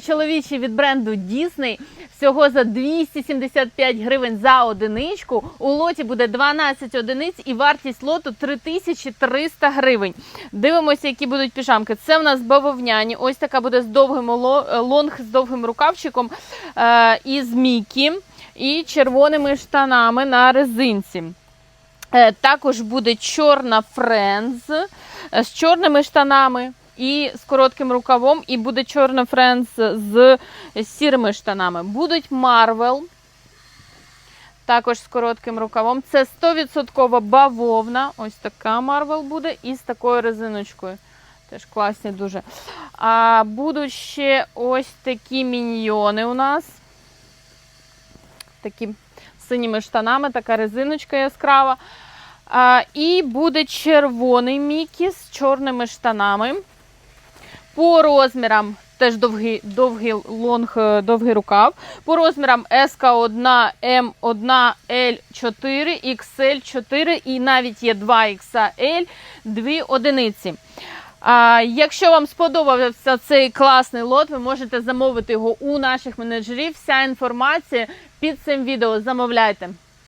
Чоловічий від бренду Disney всього за 275 гривень за одиничку. У лоті буде 12 одиниць і вартість лоту 3300 гривень. Дивимося, які будуть піжамки. Це в нас бавовняні. Ось така буде з довгим лонг з довгим рукавчиком е, із Мікі і червоними штанами на резинці. Е, Також буде чорна френз з чорними штанами і з коротким рукавом, і буде чорна френз з сірими штанами. Будуть Марвел. Також з коротким рукавом. Це 100% бавовна. Ось така Марвел буде, і з такою резиночкою. Теж класні дуже. А будуть ще ось такі міньйони у нас. Такі синіми штанами, така резиночка яскрава. А, і буде червоний Мікі з чорними штанами. По розмірам теж довгий, довгий лонг, е, довгий рукав. По розмірам СК1, М1, L4, XL4 і навіть є 2XL, дві одиниці. А, якщо вам сподобався цей класний лот, ви можете замовити його у наших менеджерів. Вся інформація під цим відео замовляйте.